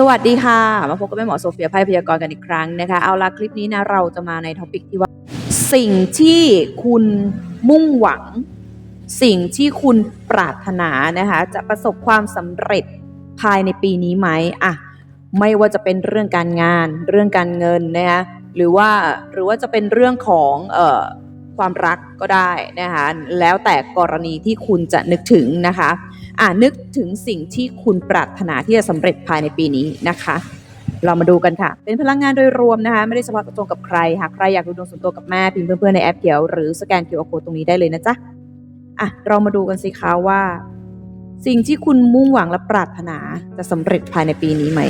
สวัสดีค่ะ มาพบกับแม่หมอโซเฟียไพ่พยากรณ์กันอีกครั้งนะคะ เอาละคลิปนี้นะเราจะมาในท็อปิกที่ว่า สิ่งที่คุณมุ่งหวัง สิ่งที่คุณปรารถนานะคะ จะประสบความสำเร็จภายในปีนี้ไหมอะไม่ว่าจะเป็นเรื่องการงาน เรื่องการเงินนะคะหรือว่าหรือว่าจะเป็นเรื่องของเอ่อความรักก็ได้นะคะแล้วแต่กรณีที่คุณจะนึกถึงนะคะ อ่านึกถึงสิ่งที่คุณปรารถนาที่จะสำเร็จภายในปีนี้นะคะ เรามาดูกันค่ะ เป็นพลังงานโดยรวมนะคะ ไม่ได้เฉพาะตรงกับใครหากใครอยากดูดวงส่วนตัวกับแม่พิมพ์เพื่อนๆในแอปเขียวหรือสแกน QR Code ตรงนี้ได้เลยนะจ๊ะอะเรามาดูกันสิคะว่า สิ่งที่คุณมุ่งหวังและปรารถนาจะสำเร็จภายในปีนี้ไหม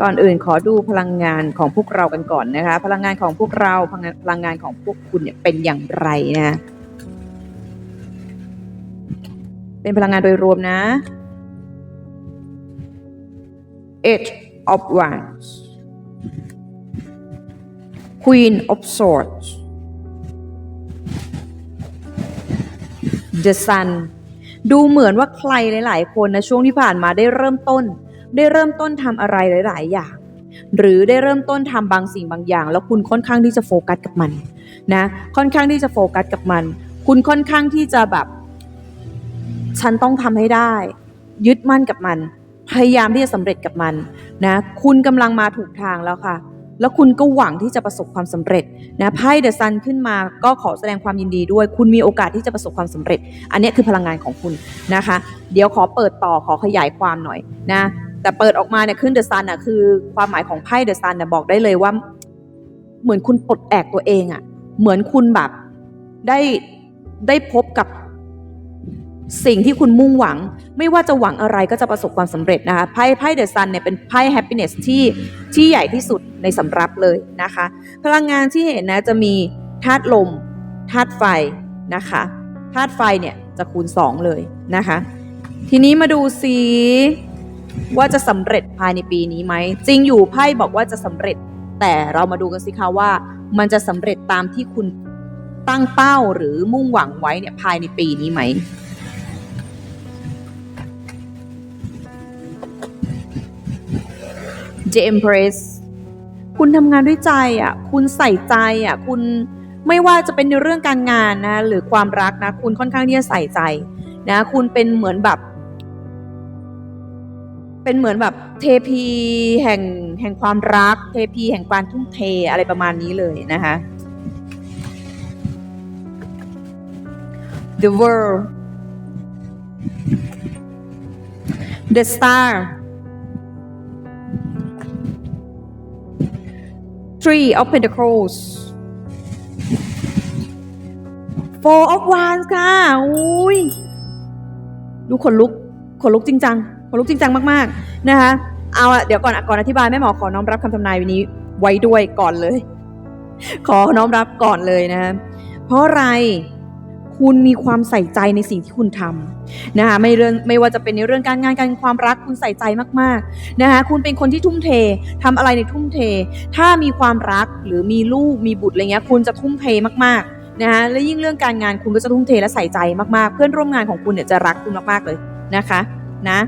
ก่อนอื่นขอดูพลังงานของพวกเรากันก่อนนะคะ พลังงานของพวกเราพลังงานพลังงานของพวกคุณเนี่ยเป็นอย่างไรนะ เป็นพลังงานโดยรวมนะ Eight of Wands Queen of Swords The Sun ดูเหมือนว่าใครหลาย ๆ คนนะช่วงที่ผ่านมาได้เริ่มต้น ได้เริ่มต้นทำอะไรหลาย ๆ อย่าง หรือได้เริ่มต้นทำบางสิ่งบางอย่าง แล้วคุณค่อนข้างที่จะโฟกัสกับมันนะค่อนข้างที่จะโฟกัสกับมัน คุณค่อนข้างที่จะแบบ ฉันต้องทำให้ได้ ยึดมั่นกับมัน พยายามที่จะสำเร็จกับมันนะคุณกำลังมาถูกทางแล้วค่ะ แล้วคุณก็หวังที่จะประสบความสำเร็จนะไพ่เดอะซันขึ้นมาก็ขอแสดงความยินดีด้วย คุณมีโอกาสที่จะประสบความสำเร็จ อันนี้คือพลังงานของคุณนะคะ เดี๋ยวขอเปิดต่อขอขยายความหน่อยนะแต่เปิดออกมาเนี่ยขึ้นเดอะซันอะคือความหมายของไพ่เดอะซันเนี่ยบอกได้เลยว่า เหมือนคุณปลดแอกตัวเองอะ เหมือนคุณแบบได้ได้พบกับ สิ่งที่คุณมุ่งหวัง ไม่ว่าจะหวังอะไรก็จะประสบความสำเร็จนะคะไพ่ไพ่เดอะซันเนี่ยเป็นไพ่แฮปปี้เนสที่ที่ใหญ่ที่สุดในสำรับเลยนะคะ พลังงานที่เห็นนะจะมีธาตุลมธาตุไฟนะคะธาตุไฟเนี่ยจะคูณ 2 เลยนะคะ ทีนี้มาดูซิว่าจะสำเร็จภายในปีนี้ไหมจริงอยู่ไพ่บอกว่าจะสำเร็จ แต่เรามาดูกันสิคะว่า มันจะสำเร็จตามที่คุณตั้งเป้าหรือมุ่งหวังไว้เนี่ยภายในปีนี้ไหม The Empress คุณทำงานด้วยใจอะ คุณใส่ใจอะ คุณไม่ว่าจะเป็นในเรื่องการงานนะ หรือความรักนะ คุณค่อนข้างที่จะใส่ใจนะ คุณเป็นเหมือนแบบ เป็นเหมือนแบบเทพีแห่งแห่งความรัก เทพีแห่งการทุ่มเทอะไรประมาณนี้เลยนะคะ The World The Star Three of Pentacles Four of Wands ค่ะ อุ้ย ดูขนลุก ขนลุกจริงจัง ขนลุกจริงจังมากๆ นะคะ เอาอะเดี๋ยวก่อนก่อนอธิบายแม่หมอขอน้อมรับคำทำนายวันนี้ไว้ด้วยก่อนเลย ขอน้อมรับก่อนเลยนะเพราะอะไร คุณมีความใส่ใจในสิ่งที่คุณทำนะคะไม่เรื่องไม่ว่าจะเป็นในเรื่องการงานการความรักคุณใส่ใจมากๆนะคะคุณเป็นคนที่ทุ่มเททำอะไรในทุ่มเท ถ้ามีความรักหรือมีลูกมีบุตรอะไรเงี้ยคุณจะทุ่มเทมากๆนะคะและยิ่งเรื่องการงานคุณก็จะทุ่มเทและใส่ใจมากๆ เพื่อนร่วมงานของคุณเนี่ยจะรักคุณมากๆเลยนะคะนะ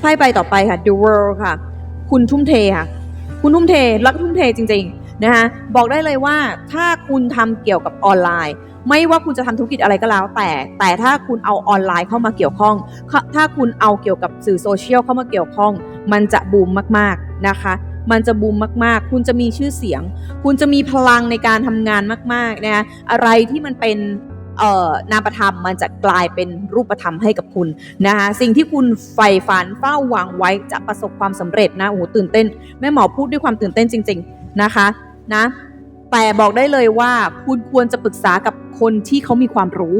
ไพ่ใบต่อไปค่ะ The World ค่ะ คุณทุ่มเทค่ะ คุณทุ่มเทแล้วก็ทุ่มเทจริง ๆ นะคะบอกได้เลยว่าถ้าคุณทำเกี่ยวกับออนไลน์ ไม่ว่าคุณจะทำธุรกิจอะไรก็แล้ว แต่แต่ถ้าคุณเอาออนไลน์เข้ามาเกี่ยวข้อง ถ้าคุณเอาเกี่ยวกับสื่อโซเชียลเข้ามาเกี่ยวข้อง มันจะบูมมากๆนะคะมันจะบูมมากๆ คุณจะมีชื่อเสียง คุณจะมีพลังในการทำงานมากๆ นะะอะไรที่มันเป็นนามธรรมมันจะกลายเป็นรูปธรรมให้กับคุณนะคะสิ่งที่คุณใฝ่ฝันเฝ้าหวังไว้จะประสบความสำเร็จนะโอ้โหตื่นเต้นแม่หมอพูดด้วยความตื่นเต้นจริง ๆนะคะ นะ แต่บอกได้เลยว่าคุณควรจะปรึกษากับคนที่เขามีความรู้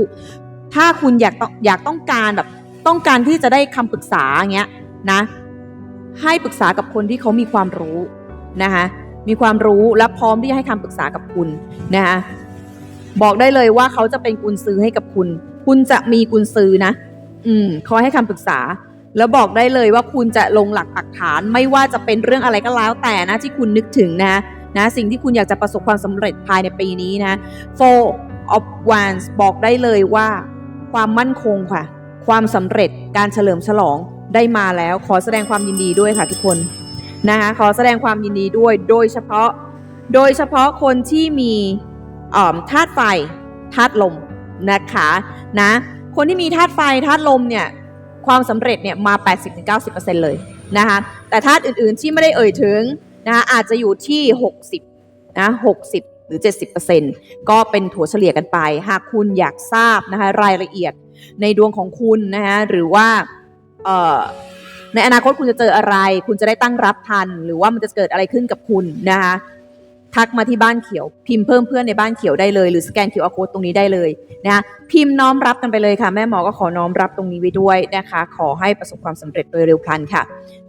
ถ้าคุณอยากต้องอยากต้องการแบบต้องการที่จะได้คำปรึกษาอย่างเงี้ยนะ ให้ปรึกษากับคนที่เขามีความรู้นะคะมีความรู้และพร้อมที่จะให้คำปรึกษากับคุณนะคะบอกได้เลยว่าเขาจะเป็นกุญซื้อให้กับคุณ คุณจะมีกุญซื้อนะ อืมคอยให้คำปรึกษา แล้วบอกได้เลยว่าคุณจะลงหลักปักฐาน ไม่ว่าจะเป็นเรื่องอะไรก็แล้วแต่นะที่คุณนึกถึงนะ นะสิ่งที่คุณอยากจะประสบความสำเร็จภายในปีนี้นะ Four of Wands บอกได้เลยว่าความมั่นคงค่ะ ความสำเร็จการเฉลิมฉลองได้มาแล้ว ขอแสดงความยินดีด้วยค่ะทุกคนนะคะขอแสดงความยินดีด้วยโดยเฉพาะ โดยเฉพาะคนที่มีอ่อธาตุไฟธาตุลมนะคะนะคนที่มีธาตุไฟธาตุลมเนี่ยความสำเร็จเนี่ยมา 80-90%เลยนะคะแต่ธาตุอื่นๆที่ไม่ได้เอ่ยถึง นะอาจจะอยู่ที่ 60นะ60 หรือ 70%ก็เป็นถัวเฉลี่ยกันไป หากคุณอยากทราบนะคะรายละเอียดในดวงของคุณนะคะหรือว่าในอนาคตคุณจะเจออะไร คุณจะได้ตั้งรับทัน หรือว่ามันจะเกิดอะไรขึ้นกับคุณนะคะ ทักมาที่บ้านเขียว พิมพ์เพิ่มเพื่อนในบ้านเขียวได้เลยหรือสแกน QR code ตรงนี้ได้เลยนะคะพิมพ์น้อมรับกันไปเลยค่ะ แม่หมอก็ขอน้อมรับตรงนี้ไว้ด้วยนะคะ ขอให้ประสบความสำเร็จโดยเร็วพลันค่ะ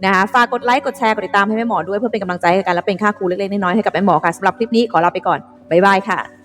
นะคะฝากกดไลค์กดแชร์กดติดตามให้แม่หมอด้วยเพื่อเป็นกำลังใจให้กันและเป็นค่าครูเล็กๆน้อยๆให้กับแม่หมอค่ะสำหรับคลิปนี้ขอลาไปก่อนบ๊ายบายค่ะ